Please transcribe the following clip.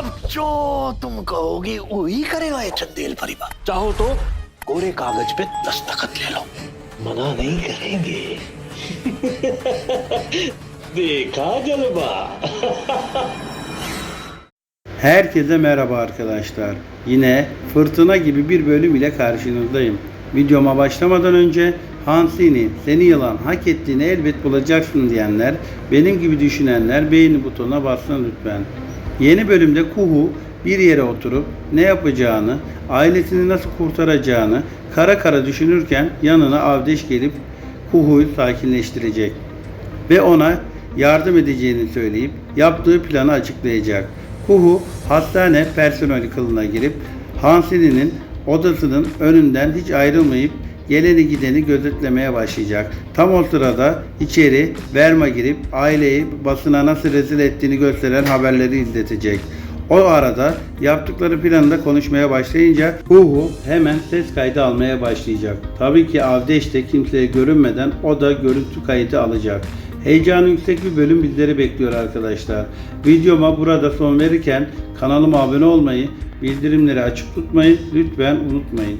अब जो तुम कहोगे वही करेगा ये चंदेल परिवार चाहो तो कोरे कागज पे दस्तखत ले लो मना नहीं करेंगे देखा जलवा Herkese merhaba arkadaşlar. Yine fırtına gibi bir bölüm ile karşınızdayım. Videoma başlamadan önce Hansini, seni yılan, hak ettiğini elbet bulacaksın diyenler, benim gibi düşünenler beğeni butonuna bassın lütfen. Yeni bölümde Kuhu bir yere oturup ne yapacağını, ailesini nasıl kurtaracağını kara kara düşünürken yanına Avdeş gelip Kuhu'yu sakinleştirecek ve ona yardım edeceğini söyleyip yaptığı planı açıklayacak. Kuhu hastane personeli kılına girip Hansini'nin odasının önünden hiç ayrılmayıp geleni gideni gözetlemeye başlayacak. Tam o sırada içeri Verma girip aileyi basına nasıl rezil ettiğini gösteren haberleri izletecek. O arada yaptıkları planında konuşmaya başlayınca Huhu hemen ses kaydı almaya başlayacak. Tabii ki Avdeş de kimseye görünmeden o da görüntü kaydı alacak. Heyecanı yüksek bir bölüm bizleri bekliyor arkadaşlar. Videoma burada son verirken kanalıma abone olmayı, bildirimleri açık tutmayı lütfen unutmayın.